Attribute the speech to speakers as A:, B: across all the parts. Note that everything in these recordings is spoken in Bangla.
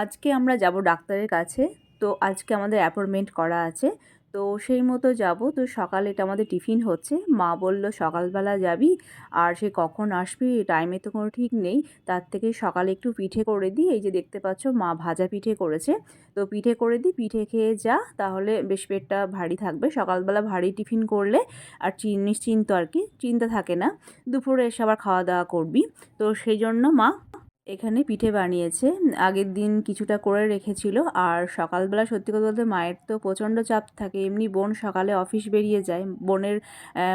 A: আজকে আমরা যাব ডাক্তারের কাছে। তো আজকে আমাদের অ্যাপয়েন্টমেন্ট করা আছে। তো সেই মতো যাব। তো সকালে এটা আমাদের টিফিন হচ্ছে। মা বলল, সকালবেলা যাবি আর সে কখন আসবি? টাইমে তো কোনো ঠিক নেই। তার থেকে সকালে একটু পিঠে করে দিই। এই যে দেখতে পাচ্ছ, মা ভাজা পিঠে করেছে। তো পিঠে করে দিই, পিঠে খেয়ে যা। তাহলে বেশ পেটটা ভারী থাকবে। সকালবেলা ভারী টিফিন করলে আর চিন নিশ্চিন্ত আর কি, চিন্তা থাকে না। দুপুরে এসে আবার খাওয়া দাওয়া করবি। তো সেই জন্য মা এখানে পিঠে বানিয়েছে। আগের দিন কিছুটা করে রেখেছিল। আর সকালবেলা সত্যি কথা বলতে মায়ের তো প্রচণ্ড চাপ থাকে। এমনি বোন সকালে অফিস বেরিয়ে যায়। বোনের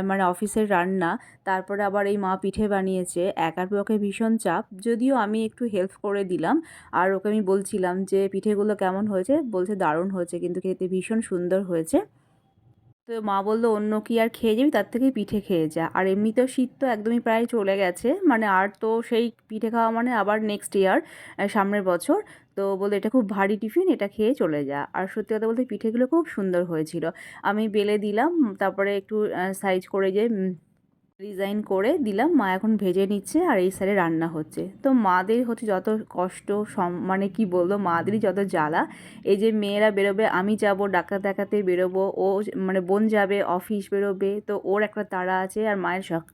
A: মানে অফিসের রান্না। তারপরে আবার এই মা পিঠে বানিয়েছে। একার পক্ষে ভীষণ চাপ। যদিও আমি একটু হেল্প করে দিলাম। আর ওকে আমি বলছিলাম যে, পিঠেগুলো কেমন হয়েছে? বলছে, দারুণ হয়েছে। কিন্তু খেতে ভীষণ সুন্দর হয়েছে। তো মা বলল, অন্য কি আর খেয়ে যাবি? তার থেকে পিঠে খেয়ে যা। আর এমনিতেও শীত তো একদমই প্রায় চলে গেছে। মানে আর তো সেই পিঠে খাওয়া মানে আবার নেক্সট ইয়ার সামনের বছর। তো বলতে এটা খুব ভারী টিফিন, এটা খেয়ে চলে যা। আর সত্যি কথা বলতে পিঠেগুলো খুব সুন্দর হয়েছিল। আমি বেলে দিলাম, তারপরে একটু সাইজ করে যে ডিজাইন করে দিলাম। মা এখন ভেজে নিচ্ছে আর এই সাইডে রান্না হচ্ছে। তো মাদের হচ্ছে যত কষ্ট মানে কি বলব, মাদেরই যত জ্বালা, এই যে মেয়েরা বেরোবে, আমি যাব ডাক্তার দেখাতে বেরোবো, ও মানে বোন যাবে অফিস বেরোবে, তো ওর একটা তাড়া আছে আর মায়ের শখ।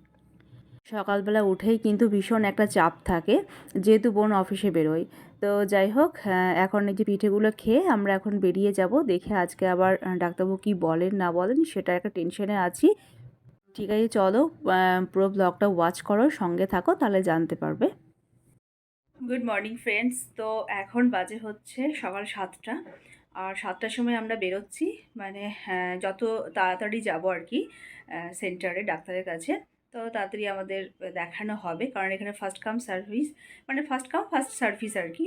A: সকালবেলা উঠেই কিন্তু ভীষণ একটা চাপ থাকে, যেহেতু বোন অফিসে বেরোয়। তো যাই হোক এখন এই যে পিঠেগুলো খেয়ে আমরা এখন বেরিয়ে যাব, দেখে আজকে আবার ডাক্তারবাবু কী বলেন, না বলেন, সেটা একটা টেনশনে আছি। ঠিক আছে, চলো পুরো ব্লগটা ওয়াচ করো, সঙ্গে থাকো, তাহলে জানতে পারবে। গুড মর্নিং ফ্রেন্ডস তো এখন বাজে হচ্ছে সকাল সাতটা। আর সাতটার সময় আমরা বেরোচ্ছি মানে যত তাড়াতাড়ি যাব আর কি সেন্টারে ডাক্তারের কাছে, তো তাড়াতাড়ি আমাদের দেখানো হবে। কারণ এখানে ফার্স্ট কাম সার্ভিস মানে ফার্স্ট কাম ফার্স্ট সার্ভিস আর কি।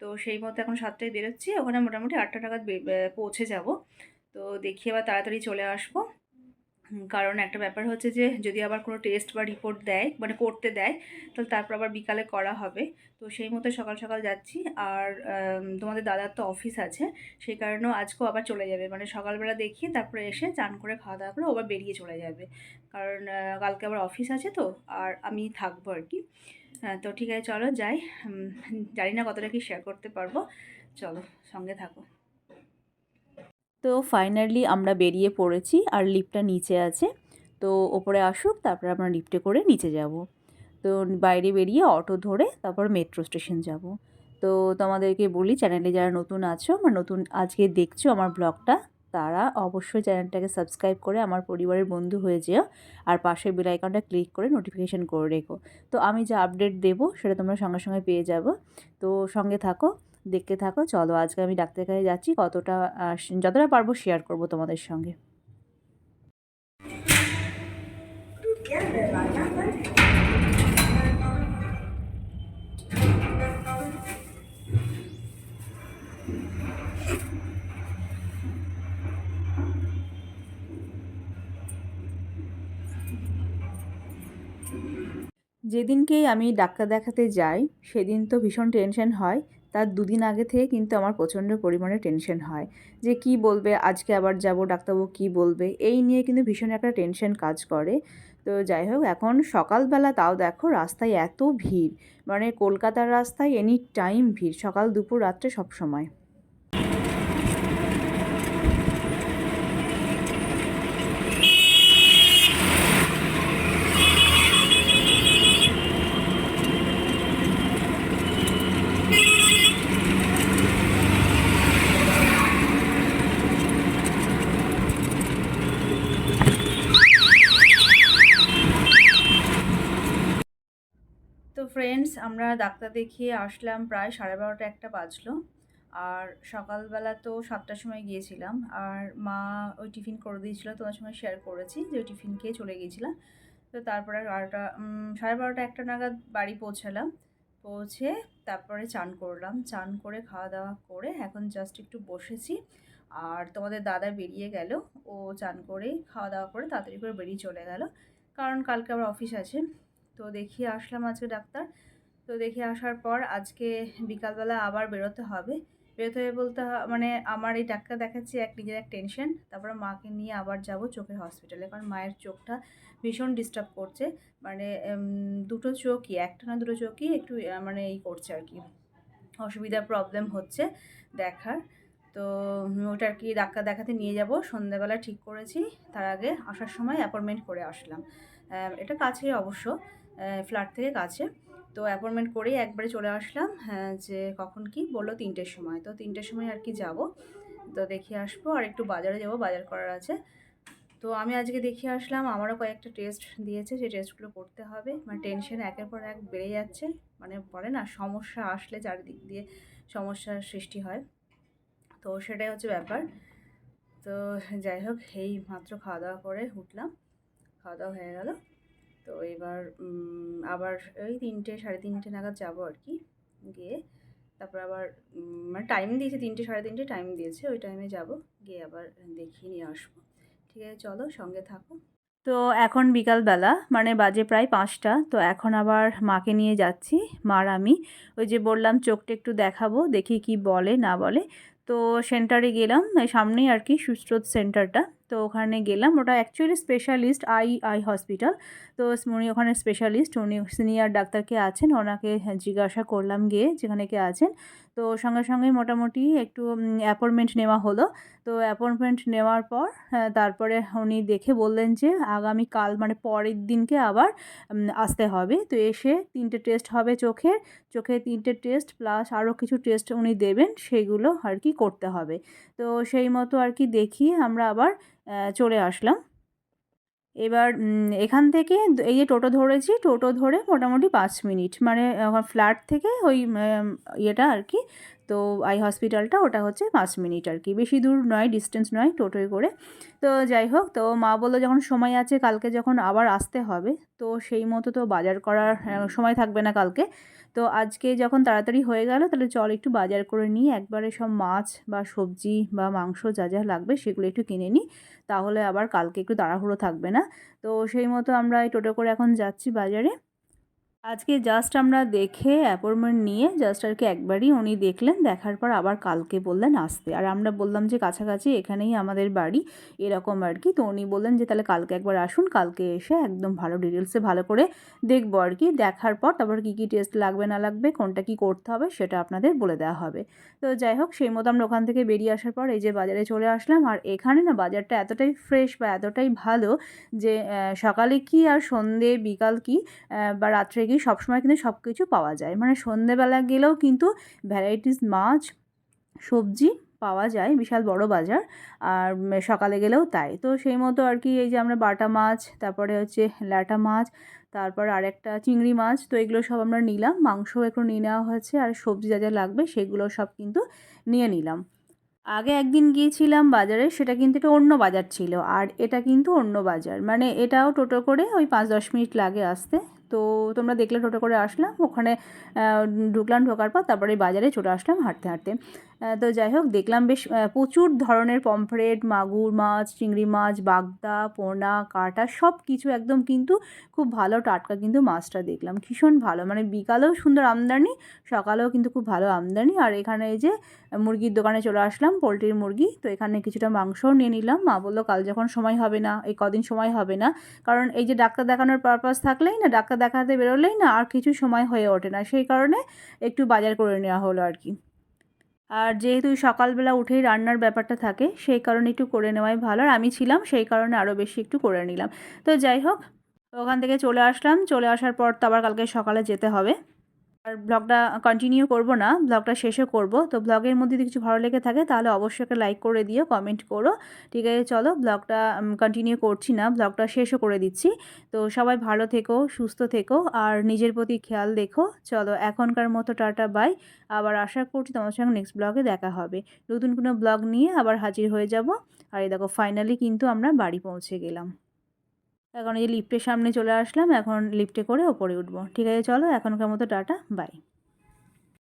A: তো সেই মতো এখন সাতটায় বেরোচ্ছি, ওখানে মোটামুটি আটটা নাগাদ পৌঁছে যাব। তো দেখি আবার তাড়াতাড়ি চলে আসব। কারণ একটা ব্যাপার হচ্ছে যে, যদি আবার কোনো টেস্ট বা রিপোর্ট দেয় মানে করতে দেয়, তাহলে তারপর আবার বিকালে করা হবে। তো সেই মতো সকাল সকাল যাচ্ছি। আর তোমাদের দাদার তো অফিস আছে, সেই কারণেও আজকেও আবার চলে যাবে। মানে সকালবেলা দেখিয়ে তারপরে এসে চান করে খাওয়া দাওয়া করে আবার বেরিয়ে চলে যাবে। কারণ কালকে আবার অফিস আছে তো, আর আমি থাকব আর কি। তো ঠিক আছে, চলো যাই। জানি না কতটা কি শেয়ার করতে পারব। চলো, সঙ্গে থাকো। তো ফাইনালি আমরা বেরিয়ে পড়েছি আর লিফটটা নিচে আছে। তো ওপরে আসুক, তারপরে আমরা লিফটে করে নিচে যাব। তো বাইরে বেরিয়ে অটো ধরে তারপর মেট্রো স্টেশন যাব। তো তোমাদেরকে বলি চ্যানেলে যারা নতুন আছো বা নতুন আজকে দেখছ আমার ব্লগটা তারা অবশ্যই চ্যানেলটাকে সাবস্ক্রাইব করে আমার পরিবারের বন্ধু হয়ে যেও আর পাশের বেল আইকনটা ক্লিক করে নোটিফিকেশান করে রেখো। তো আমি যা আপডেট দেবো, সেটা তোমরা সঙ্গে সঙ্গে পেয়ে যাব। তো সঙ্গে থাকো। দেখতে থাকো। চলো, আজকে আমি ডাক্তারের কাছে যাচ্ছি। কতটা যতটা পারব শেয়ার করব তোমাদের সঙ্গে। যেদিনকেই আমি ডাক্তার দেখাতে যাই, সেদিন তো ভীষণ টেনশন হয়। তার দুদিন আগে থেকে কিন্তু আমার প্রচণ্ড পরিমাণে টেনশন হয়। যে কি বলবে? আজকে আবার যাব, ডাক্তারবাবু কি বলবে? এই নিয়ে কিন্তু ভীষণ একটা টেনশন কাজ করে। তো যাই হোক, এখন সকালবেলা তাও দেখো রাস্তায় এত ভিড়। মানে কলকাতার রাস্তায় এনি টাইম ভিড়। সকাল, দুপুর, রাত্রে সব সময়। ফ্রেন্ডস আমরা ডাক্তার দেখিয়ে আসলাম প্রায় সাড়ে বারোটা একটা বাজলো। আর সকালবেলা তো সাতটার সময় গিয়েছিলাম। আর মা ওই টিফিন করে দিয়েছিলো, তোমার সঙ্গে শেয়ার করেছি যে ওই টিফিন খেয়ে চলে গিয়েছিলাম। তো তারপরে বারোটা সাড়ে বারোটা একটা নাগাদ বাড়ি পৌঁছালাম। পৌঁছে তারপরে চান করলাম। চান করে খাওয়া দাওয়া করে এখন জাস্ট একটু বসেছি। আর তোমাদের দাদা বেরিয়ে গেল। ও চান করে খাওয়া দাওয়া করে তাড়াতাড়ি করে বেরিয়ে চলে গেল। কারণ কালকে আবার অফিস আছে। তো দেখিয়ে আসলাম আজকে ডাক্তার। তো দেখে আসার পর আজকে বিকালবেলা আবার বেরোতে হবে। বেরোতে হবে বলতে মানে আমার এই ডাক্তার দেখাচ্ছি এক নিজের এক টেনশন তারপরে মাকে নিয়ে আবার যাব চোখের হসপিটালে কারণ মায়ের চোখটা ভীষণ ডিস্টার্ব করছে। মানে দুটো চোখই, একটা না দুটো চোখই একটু মানে এই করছে আর কি। অসুবিধা প্রবলেম হচ্ছে দেখার। তো ওটা আর কি ডাক্তার দেখাতে নিয়ে যাব। সন্ধ্যাবেলা ঠিক করেছি। তার আগে আসার সময় অ্যাপয়েন্টমেন্ট করে আসলাম। এটা কাছে অবশ্য। ফ্ল্যাট থেকে কাছে। তো অ্যাপয়েন্টমেন্ট করেই একবারে চলে আসলাম হ্যাঁ, যে কখন কি বলল তিনটের সময়। তো তিনটের সময় আর কি যাব? তো দেখে আসব আর একটু বাজারে যাব বাজার করার আছে। তো আমি আজকে দেখিয়ে আসলাম আমারও কয়েকটা টেস্ট দিয়েছে সেই টেস্টগুলো করতে হবে। মানে টেনশন একের পর এক বেড়ে যাচ্ছে। মানে বলে না সমস্যা আসলে চারিদিক দিয়ে সমস্যার সৃষ্টি হয়। তো সেটাই হচ্ছে ব্যাপার। তো যাই হোক এই মাত্র খাওয়া দাওয়া করে উঠলাম। খাওয়া দাওয়া হয়ে গেল। তো এবার আবার ওই তিনটে, সাড়ে তিনটে নাগাদ যাব আর কি, গিয়ে। তারপর আবার মানে টাইম দিয়েছে, তিনটে, সাড়ে তিনটে টাইম দিয়েছে, ওই টাইমে যাব, গিয়ে আবার দেখিয়ে নিয়ে আসব। ঠিক আছে, চলো সঙ্গে থাকো। তো এখন বিকালবেলা মানে বাজে প্রায় পাঁচটা, তো এখন আবার মাকে নিয়ে যাচ্ছি, মার আমি। ওই যে বললাম, চোখটা একটু দেখাবো, দেখি কি বলে, না বলে। তো সেন্টারে গেলাম, সামনেই আর কি সুস্রোত সেন্টারটা তো ওখানে গেলাম। ওটা actually specialist eye eye hospital তো উনি ওখানে স্পেশালিস্ট উনি সিনিয়র ডাক্তারকে আছেন। ওনাকে জিজ্ঞাসা করলাম গিয়ে যেখানে কে আছেন। তো সঙ্গে সঙ্গে মোটামুটি একটু অ্যাপয়েন্টমেন্ট নেওয়া হলো। তো অ্যাপয়েন্টমেন্ট নেওয়ার পর তারপরে উনি দেখে বললেন যে, আগামী কাল মানে পরের দিনকে আবার আসতে হবে। তো এসে তিনটে টেস্ট হবে চোখের। চোখে তিনটে টেস্ট প্লাস আরও কিছু টেস্ট উনি দেবেন, সেগুলো আর কি করতে হবে। তো সেই মতো আর কি দেখিয়ে আমরা আবার চলে আসলাম। এবার এখান থেকে এই যে টোটো ধরেছি, টোটো ধরে মোটামুটি পাঁচ মিনিট। মানে ফ্ল্যাট থেকে ওই ইয়েটা আর কি, তো আই হসপিটালটা ওটা হচ্ছে পাঁচ মিনিট আর কি। বেশি দূর নয়, ডিস্টেন্স নয় টোটোয় করে। তো যাই হোক, তো মা বলল যখন সময় আছে কালকে যখন আবার আসতে হবে, তো সেই মতো তো বাজার করার সময় থাকবে না কালকে। তো আজকে যখন তাড়াতাড়ি হয়ে গেল, তাহলে চল একটু বাজার করে নিই। একবারে সব মাছ বা সবজি বা মাংস যা যা লাগবে সেগুলো একটু কিনে নিই। তাহলে আবার কালকে একটু তাড়াহুড়ো থাকবে না। তো সেই মতো আমরা এই টোটো করে এখন যাচ্ছি বাজারে। আজকে জাস্ট আমরা দেখে অ্যাপয়েন্টমেন্ট নিয়ে জাস্ট আর কি একবারই উনি দেখলেন, দেখার পর আবার কালকে বললেন আসতে। আর আমরা বললাম যে কাছাকাছি এখানেই আমাদের বাড়ি, এরকম আর কি। তো উনি বললেন যে তাহলে কালকে একবার আসুন, কালকে এসে একদম ভালো ডিটেলসে ভালো করে দেখব আর কি। দেখার পর তারপর কী কী টেস্ট লাগবে, না লাগবে, কোনটা কি করতে হবে সেটা আপনাদের বলে দেওয়া হবে। তো যাই হোক, সেই মতো আমরা ওখান থেকে বেরিয়ে আসার পর এই যে বাজারে চলে আসলাম। আর এখানে না বাজারটা এতটাই ফ্রেশ বা এতটাই ভালো যে সকালে কি আর সন্ধে, বিকাল কি বা রাত্রে গিয়ে সবসময় কিন্তু সব কিছু পাওয়া যায়। মানে সন্ধেবেলা গেলেও কিন্তু ভ্যারাইটিস মাছ, সবজি পাওয়া যায়, বিশাল বড় বাজার। আর সকালে গেলেও তাই। তো সেই মতো আর কি এই যে আমরা বাটা মাছ, তারপরে হচ্ছে ল্যাটা মাছ, তারপর আরেকটা চিংড়ি মাছ, তো এগুলো সব আমরা নিলাম। মাংস একটু নিয়ে নেওয়া হয়েছে, আর সবজি যা যা লাগবে সেগুলো সব কিন্তু নিয়ে নিলাম। আগে একদিন গিয়েছিলাম বাজারে, সেটা কিন্তু এটা অন্য বাজার ছিল, আর এটা কিন্তু অন্য বাজার। মানে এটাও টোটো করে ওই পাঁচ দশ মিনিট লাগে আসতে। তো তোমরা দেখলে টোটো করে আসলাম, ওখানে ঢুকলাম, ঢোকার পর তারপরে বাজারে চলে আসলাম হাঁটতে হাঁটতে। তো যাই হোক, দেখলাম বেশ প্রচুর ধরনের পমফ্রেট, মাগুর মাছ, চিংড়ি মাছ, বাগদা, পোনা, কাটা সব কিছু একদম কিন্তু খুব ভালো টাটকা কিন্তু মাছটা দেখলাম। ভীষণ ভালো মানে বিকালেও সুন্দর আমদানি, সকালেও কিন্তু খুব ভালো আমদানি। আর এখানে এই যে মুরগির দোকানে চলে আসলাম, পোলট্রির মুরগি, তো এখানে কিছুটা মাংসও নিয়ে নিলাম। মা বলল, কাল যখন সময় হবে না, এই কদিন সময় হবে না। কারণ এই যে ডাক্তার দেখানোর পারপাস থাকলেই না, ডাক্তার দেখাতে বেরোলেই না আর কিছু সময় হয়ে ওঠে না। সেই কারণে একটু বাজার করে নেওয়া হলো আর কি। আর যেহেতু সকালবেলা উঠেই রান্নার ব্যাপারটা থাকে, সেই কারণে একটু করে নেওয়াই ভালো। আর আমি ছিলাম, সেই কারণে আরও বেশি একটু করে নিলাম। তো যাই হোক, ওখান থেকে চলে আসলাম। চলে আসার পর তো আবার কালকে সকালে যেতে হবে। আর ব্লগটা কন্টিনিউ করব না, ব্লগটা শেষে করব। তো ব্লগের মধ্যে যদি কিছু ভালো লেগে থাকে তাহলে অবশ্যই একটা লাইক করে দিও কমেন্ট করো। ঠিক আছে, চলো ব্লগটা কন্টিনিউ করছি না, ব্লগটা শেষও করে দিচ্ছি। তো সবাই ভালো থেকো, সুস্থ থেকো, আর নিজের প্রতি খেয়াল দেখো চলো এখনকার মতো টাটা বাই আবার আশা করছি তোমার সঙ্গে নেক্সট ব্লগে দেখা হবে। নতুন কোনো ব্লগ নিয়ে আবার হাজির হয়ে যাব। আর এই দেখো ফাইনালি কিন্তু আমরা বাড়ি পৌঁছে গেলাম। এখন এই লিফটের সামনে চলে আসলাম, এখন লিফটে করে ওপরে উঠবো। ঠিক আছে, চলো, এখনকার মতো টাটা বাই